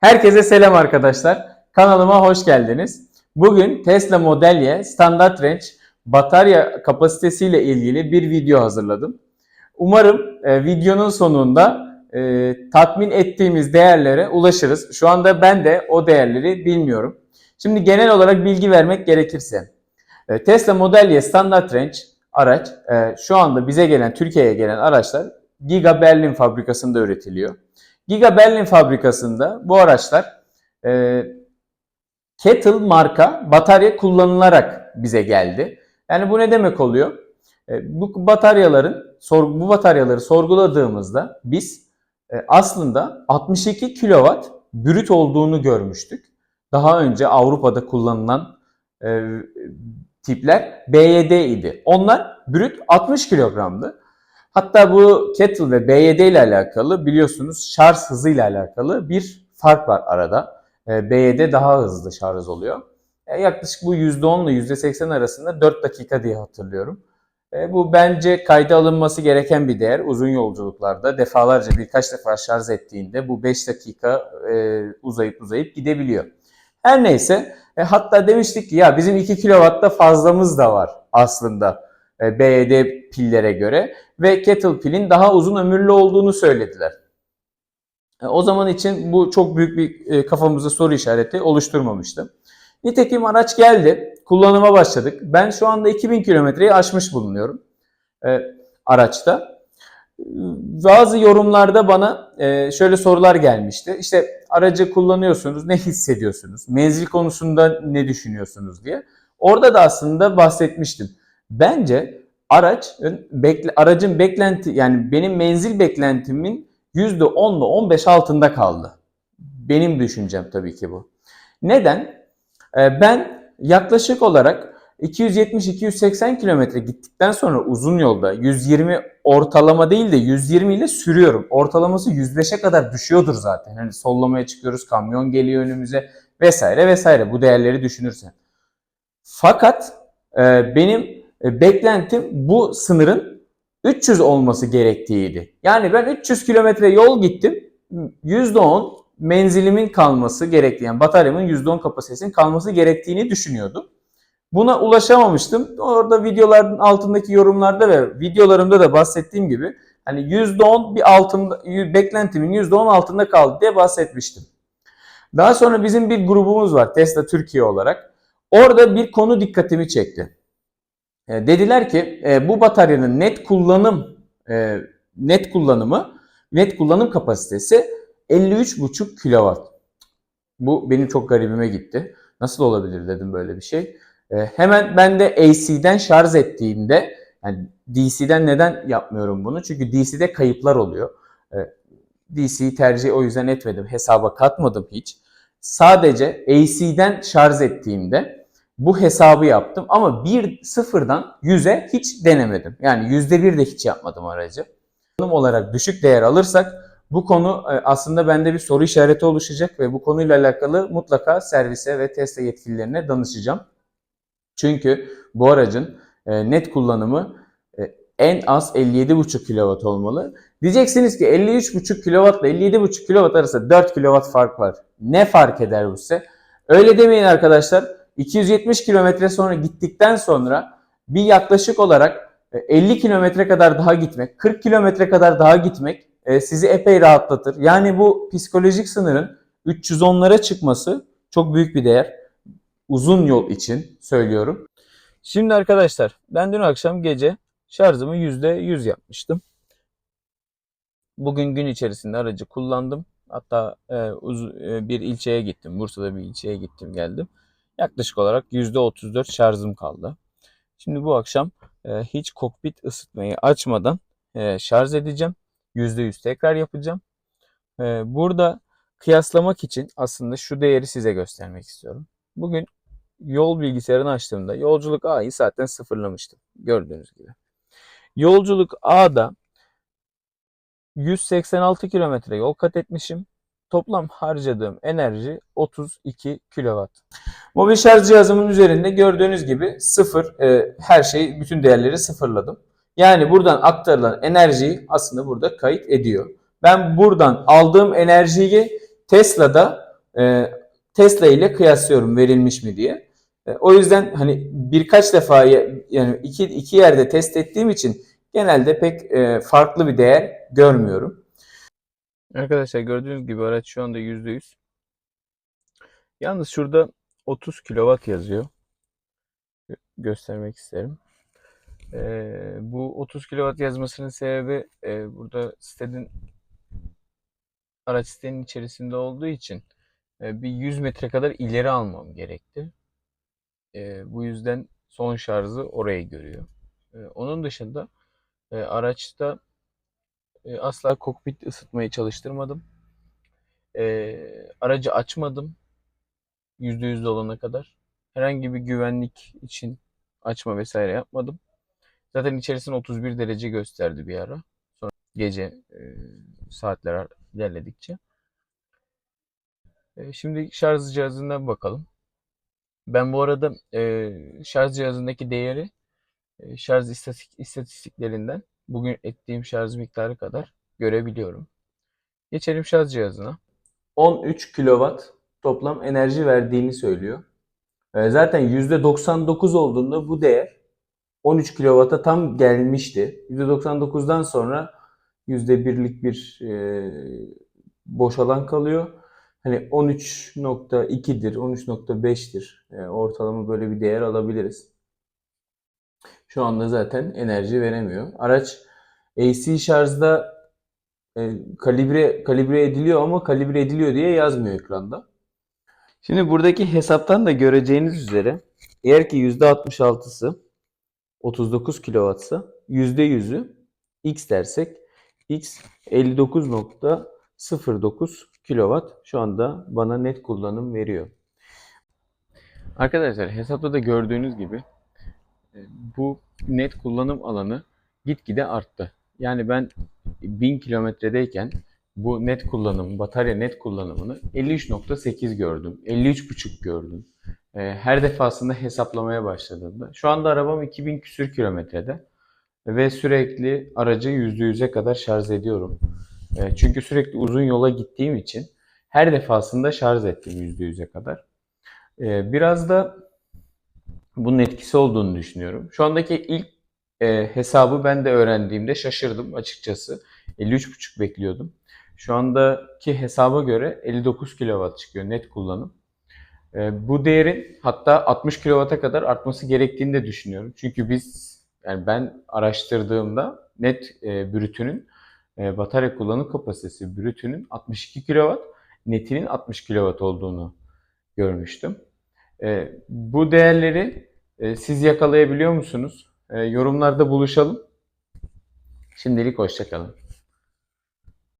Herkese selam arkadaşlar. Kanalıma hoş geldiniz. Bugün Tesla Model Y standart range batarya kapasitesiyle ilgili bir video hazırladım. Umarım e, videonun sonunda e, tatmin ettiğimiz değerlere ulaşırız. Şu anda ben de o değerleri bilmiyorum. Şimdi genel olarak bilgi vermek gerekirse e, Tesla Model Y standart range araç e, şu anda bize gelen Türkiye'ye gelen araçlar Giga Berlin fabrikasında üretiliyor. Giga Berlin fabrikasında bu araçlar e, Kettle marka batarya kullanılarak bize geldi. Yani bu ne demek oluyor? E, bu bataryaların bu bataryaları sorguladığımızda biz e, aslında 62 kW brüt olduğunu görmüştük. Daha önce Avrupa'da kullanılan e, tipler BYD idi. Onlar brüt 60 kilogramdı. Hatta bu Kettle ve BYD ile alakalı biliyorsunuz şarj hızı ile alakalı bir fark var arada. E, BYD daha hızlı şarj oluyor. E, yaklaşık bu %10 ile %80 arasında 4 dakika diye hatırlıyorum. E, bu bence kayda alınması gereken bir değer. Uzun yolculuklarda defalarca birkaç defa şarj ettiğinde bu 5 dakika e, uzayıp uzayıp gidebiliyor. Her neyse e, hatta demiştik ki ya bizim 2 kW'da fazlamız da var aslında e, BYD pillere göre ve Kettle pilin daha uzun ömürlü olduğunu söylediler. E, o zaman için bu çok büyük bir e, kafamızda soru işareti oluşturmamıştı. Nitekim araç geldi, kullanıma başladık. Ben şu anda 2000 kilometreyi aşmış bulunuyorum e, araçta. Bazı yorumlarda bana e, şöyle sorular gelmişti. İşte aracı kullanıyorsunuz, ne hissediyorsunuz? Menzil konusunda ne düşünüyorsunuz diye. Orada da aslında bahsetmiştim. Bence araç bekle, aracın beklenti yani benim menzil beklentimin %10 ile 15 altında kaldı. Benim düşüncem tabii ki bu. Neden? Ee, ben yaklaşık olarak 270-280 kilometre gittikten sonra uzun yolda 120 ortalama değil de 120 ile sürüyorum. Ortalaması 105'e kadar düşüyordur zaten. Hani sollamaya çıkıyoruz, kamyon geliyor önümüze vesaire vesaire bu değerleri düşünürsen. Fakat e, benim beklentim bu sınırın 300 olması gerektiğiydi. Yani ben 300 kilometre yol gittim. %10 menzilimin kalması gerektiği, yani bataryamın %10 kapasitesinin kalması gerektiğini düşünüyordum. Buna ulaşamamıştım. Orada videoların altındaki yorumlarda ve videolarımda da bahsettiğim gibi hani %10 bir altında beklentimin %10 altında kaldı diye bahsetmiştim. Daha sonra bizim bir grubumuz var Tesla Türkiye olarak. Orada bir konu dikkatimi çekti. E, dediler ki e, bu bataryanın net kullanım e, net kullanımı net kullanım kapasitesi 53,5 kW. Bu benim çok garibime gitti. Nasıl olabilir dedim böyle bir şey. E, hemen ben de AC'den şarj ettiğimde yani DC'den neden yapmıyorum bunu? Çünkü DC'de kayıplar oluyor. E, DC'yi tercih o yüzden etmedim. Hesaba katmadım hiç. Sadece AC'den şarj ettiğimde bu hesabı yaptım ama bir sıfırdan 100'e hiç denemedim. Yani %1 de hiç yapmadım aracı. Konum olarak düşük değer alırsak bu konu e, aslında bende bir soru işareti oluşacak ve bu konuyla alakalı mutlaka servise ve Tesla yetkililerine danışacağım. Çünkü bu aracın e, net kullanımı e, en az 57,5 kW olmalı. Diyeceksiniz ki 53,5 kW ile 57,5 kW arasında 4 kW fark var. Ne fark eder bu size? Öyle demeyin arkadaşlar. 270 kilometre sonra gittikten sonra bir yaklaşık olarak 50 kilometre kadar daha gitmek, 40 kilometre kadar daha gitmek e, sizi epey rahatlatır. Yani bu psikolojik sınırın 310'lara çıkması çok büyük bir değer. Uzun yol için söylüyorum. Şimdi arkadaşlar ben dün akşam gece şarjımı %100 yapmıştım. Bugün gün içerisinde aracı kullandım. Hatta e, uz- e, bir ilçeye gittim. Bursa'da bir ilçeye gittim geldim. Yaklaşık olarak %34 şarjım kaldı. Şimdi bu akşam e, hiç kokpit ısıtmayı açmadan e, şarj edeceğim. %100 tekrar yapacağım. E, burada kıyaslamak için aslında şu değeri size göstermek istiyorum. Bugün yol bilgisayarını açtığımda yolculuk A'yı zaten sıfırlamıştım. Gördüğünüz gibi. Yolculuk A'da 186 kilometre yol kat etmişim. Toplam harcadığım enerji 32 kW. Mobil şarj cihazımın üzerinde gördüğünüz gibi sıfır e, her şey bütün değerleri sıfırladım. Yani buradan aktarılan enerjiyi aslında burada kayıt ediyor. Ben buradan aldığım enerjiyi Tesla'da e, Tesla ile kıyaslıyorum verilmiş mi diye. E, o yüzden hani birkaç defa ya- yani iki, iki yerde test ettiğim için genelde pek e, farklı bir değer görmüyorum. Arkadaşlar gördüğünüz gibi araç şu anda %100. Yalnız şurada 30 kW yazıyor. Gö- Göstermek isterim. Ee, bu 30 kW yazmasının sebebi e, burada sitenin araç sitenin içerisinde olduğu için e, bir 100 metre kadar ileri almam gerekti. E, bu yüzden son şarjı oraya görüyor. E, onun dışında e, araçta e, asla kokpit ısıtmayı çalıştırmadım. E, aracı açmadım %100 dolana kadar. Herhangi bir güvenlik için açma vesaire yapmadım. Zaten içerisinde 31 derece gösterdi bir ara. Sonra gece e, saatler ilerledikçe. E, şimdi şarj cihazına bakalım. Ben bu arada e, şarj cihazındaki değeri e, şarj istatistik, istatistiklerinden bugün ettiğim şarj miktarı kadar görebiliyorum. Geçelim şarj cihazına. 13 kW toplam enerji verdiğini söylüyor. E, Zaten %99 olduğunda bu değer 13 kW'a tam gelmişti. %99'dan sonra %1'lik bir e, boş alan kalıyor. Hani 13.2'dir, 13.5'tir. E, ortalama böyle bir değer alabiliriz. Şu anda zaten enerji veremiyor. Araç AC şarjda e, kalibre kalibre ediliyor ama kalibre ediliyor diye yazmıyor ekranda. Şimdi buradaki hesaptan da göreceğiniz üzere eğer ki %66'sı 39 kW'sa %100'ü X dersek X 59.09 kW şu anda bana net kullanım veriyor. Arkadaşlar hesapta da gördüğünüz gibi bu net kullanım alanı gitgide arttı. Yani ben 1000 kilometredeyken bu net kullanım, batarya net kullanımını 53.8 gördüm. 53.5 gördüm. E, Her defasında hesaplamaya başladığımda. Şu anda arabam 2000 küsür kilometrede ve sürekli aracı %100'e kadar şarj ediyorum. E, Çünkü sürekli uzun yola gittiğim için her defasında şarj ettim %100'e kadar. Biraz da bunun etkisi olduğunu düşünüyorum. Şu andaki ilk e, hesabı ben de öğrendiğimde şaşırdım açıkçası. 53.5 bekliyordum. Şu andaki hesaba göre 59 kW çıkıyor net kullanım. E, bu değerin hatta 60 kW'a kadar artması gerektiğini de düşünüyorum. Çünkü biz yani ben araştırdığımda net e, brütünün e, batarya kullanım kapasitesi brütünün 62 kW, netinin 60 kW olduğunu görmüştüm. E, bu değerleri e, siz yakalayabiliyor musunuz? E, yorumlarda buluşalım. Şimdilik hoşçakalın.